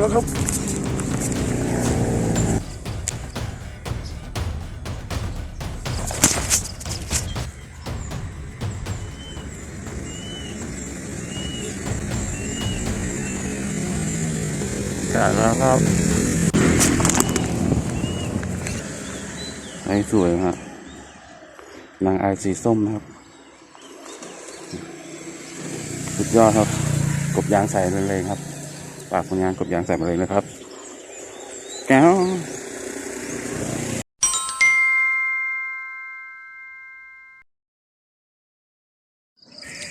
แล้วครับกัดแล้วครับไอ้สวยฮะนางไอสีส้มนะครับ สุดยอดครับ กบยางใส่เลยครับ ปากคนงานกบยางใส่มาเลยนะครับ แก้ว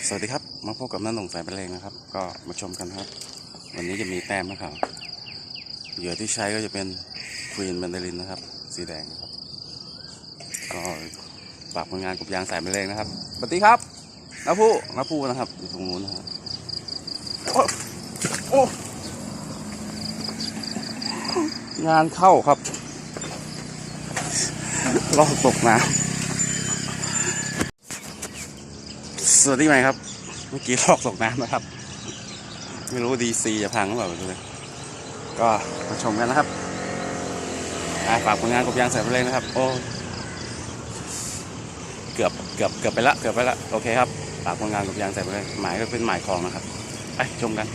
สวัสดีครับ มาพบกับน้าหนุ่งสายเป็นเลงนะครับ ก็มาชมกันครับ วันนี้จะมีแต้มนะครับเหยื่อที่ใช้ก็จะเป็นควีนแมนดารินนะครับ สีแดงนะครับ ก็ฝากผลงานกับยางสายเป็นเลงนะครับสวัสดีครับน้าผู้น้าผู้นะครับอยู่ตรงนู้นนะครับโอ้โอ้ งานเข้าครับลอกตกน้ำสวัสดีไหมครับ เมื่อกี้ลอกตกน้ำนะครับ ไม่รู้ดีซีจะพังหรือเปล่าเลยก็มาชมกันนะครับฝากผลงานกบยางใส่ไปเลยนะครับ โอ้เกือบเกือบเกือบไปละเกือบไปละโอเคครับฝากผลงานกบยางใส่ไปเลยหมายก็เป็นหมายคลองนะครับไปชมกัน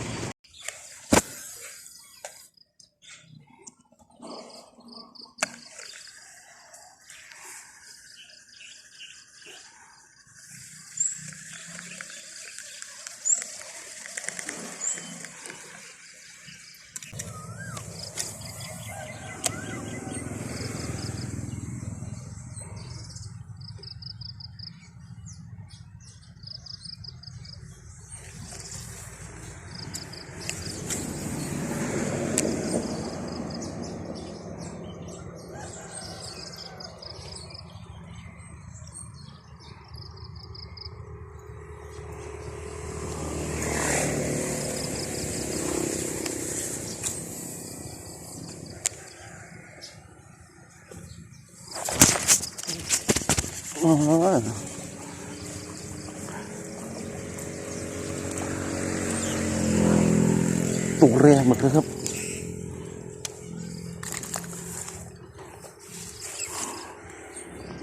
ตุกแรงหมดเลยครับ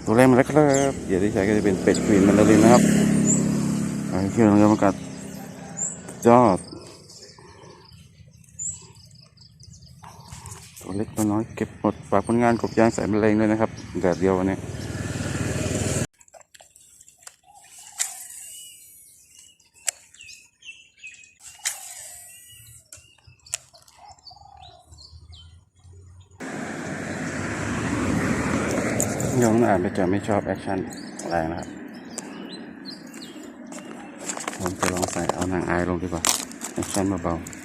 ตัวแรกมาแล้วครับเหยื่อที่ใช้ก็จะเป็นเป็ดควีนมันดารินนะครับไอ้เชื่อเรือมากัดจอด ตัวเล็กตัวน้อยเก็บหมดฝากผลงานกบยางใส่แมลงด้วยนะครับแดดเดียววันนี้ ยงอ่านไปจะไม่ชอบแอคชั่นแรงนะครับ ผมจะลองใส่เอานางอายลงดีกว่า แอคชั่นเบาๆ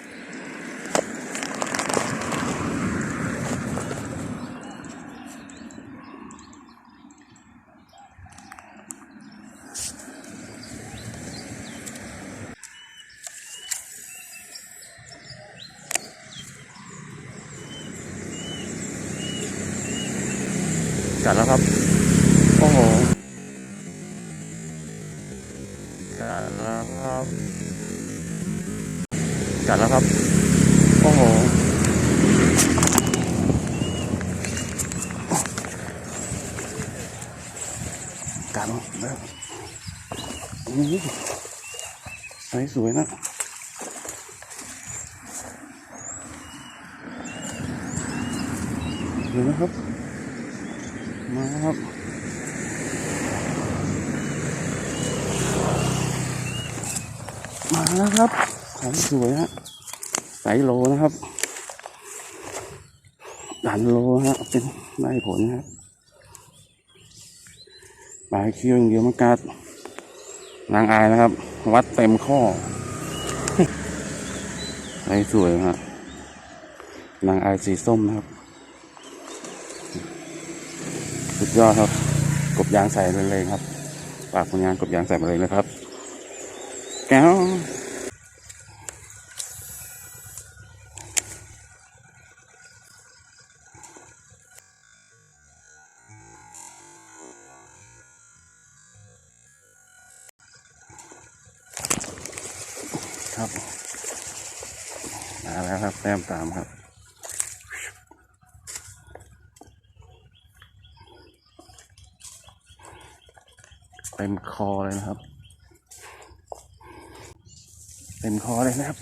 จัดแล้วครับ โอ้โหจัดแล้วครับจัดแล้วครับ โอ้โหจัดแล้วนี่ใส่สวยนะเดี๋ยวนะครับ มาครับ มา แล้วครับ ของสวยฮะไสโลนะครับดันโลฮะเป็นได้ผลนะครับปลายคิวอย่างเดียวมากัดนางอายนะครับ วัดเต็มข้อไสสวยฮะนางอายสีส้มนะครับ สุดยอดครับ กบยางใส่เลยครับฝากผลงานกบยางใส่มาเลยนะครับ แก้วครับมาแล้วครับครับแต้มตามครับ เต็มคอเลยนะครับ เต็มคอเลยนะครับ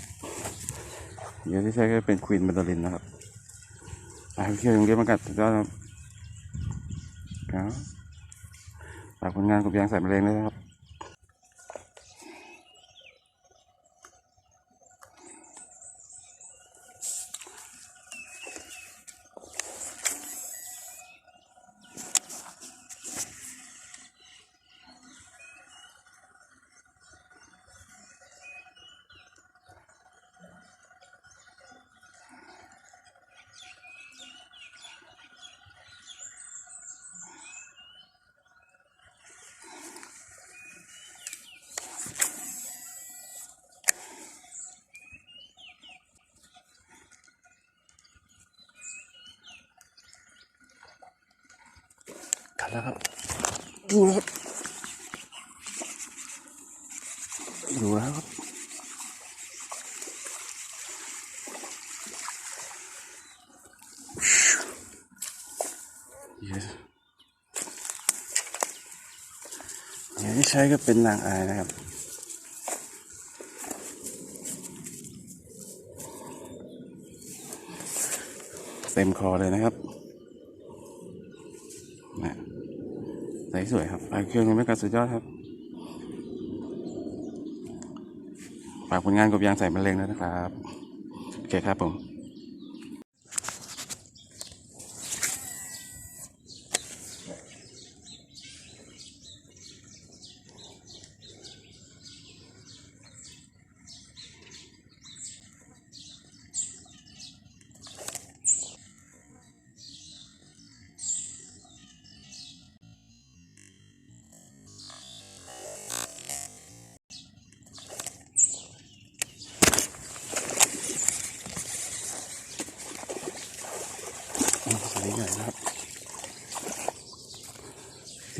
เดี๋ยวที่ใช้ก็เป็นควีนบัตาลินนะครับอาเคี่ยวยังเก็บมากัดสุดยอดครับครับฝากผลงานกับยางใส่มะเร็งด้วยนะครับ นแล้วครับดูนะครับดูแล้วครับ Yes. อย่างที่ใช้ก็เป็นนางอายนะครับเต็มคอเลยนะครับนะ ใสสวยครับไอเครื่องยังไม่กระสุดยอดครับฝากผลงานกบยางใส่มะเร็งด้วยนะครับ โอเคครับผม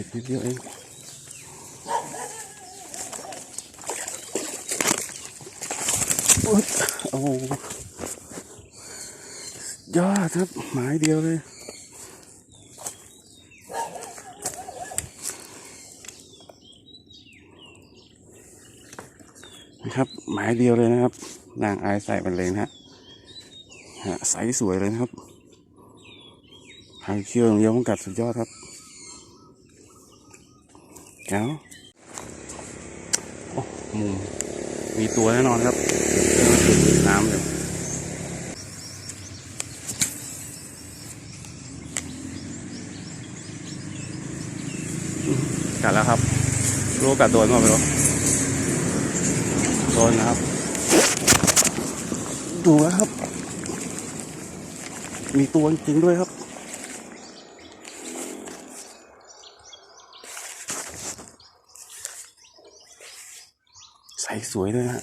ติดนิดเดียวเองโอ้โหยอดครับ หมายเดียวเลยนะครับ หมายเดียวเลยนะครับ นางอายใส่มันเลยนะฮะฮะใสสวยเลยนะครับหางเคี้ยวอย่างเดียวมันกัดสุดยอดครับ แก้วโอ้มุมมีตัวแน่นอนครับเรื่องจุดน้ำเลยกัดแล้วครับ รู้กัดโดนมั้ยไม่รู้โดนนะครับ ดูแล้วครับ มีตัวจริงด้วยครับ ใสสวยด้วยฮะ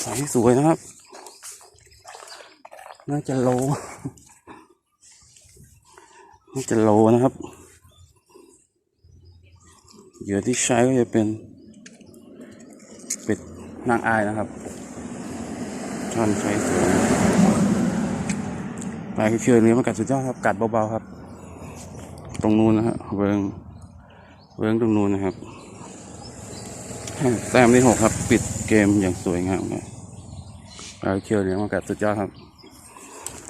ใสสวยนะครับ น่าจะโล น่าจะโลนะครับเหยื่อที่ใช้ก็จะเป็นเป็ดนางอายนะครับช่อนใช้สวยปลายเชื่อเนื้มันกัดสุดยอดครับ กัดเบาๆครับ ตรงนู้นนะฮะเวิงเวิงตรงนู้นนะครับแต้มที่หกครับ ปิดเกมอย่างสวยงามเลยเอาเคียวเนี่ยมันกัดสุดยอดครับ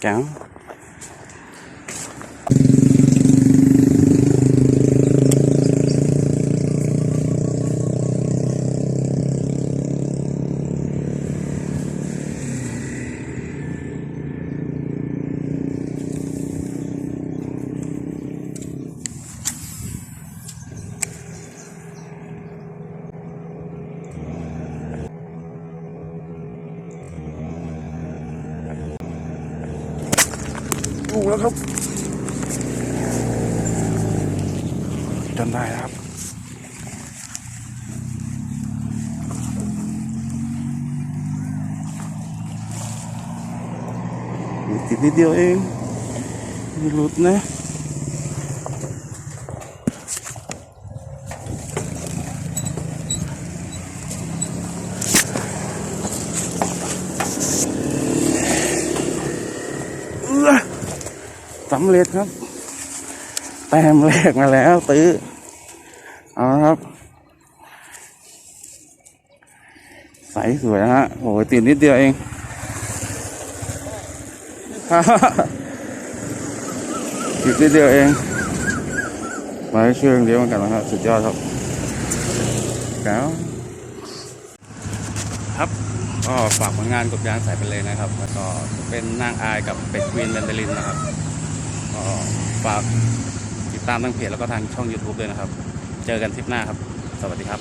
แก้ว ถูกแล้วครับจนได้แล้วครับติดนิดเดียวเองไม่หลุดนะำเร็จครับ แต้มแรกมาแล้วตื้อเอาครับ ใสสวยนะฮะโอ้ยติดนิดเดียวเองติดนิดเดียวเอง มาให้ช่วยเลี้ยงกันนะครับสุดยอดครับแล้วครับก็ฝากผลงานกบยางสายเป็นเลยนะครับ แล้วก็เป็นนางอายกับเป็ดควีนแบนเดลินนะครับ ก็ฝากติดตามทั้งเพจแล้วก็ทางช่อง YouTube ด้วยนะครับ เจอกันทริปหน้าครับ สวัสดีครับ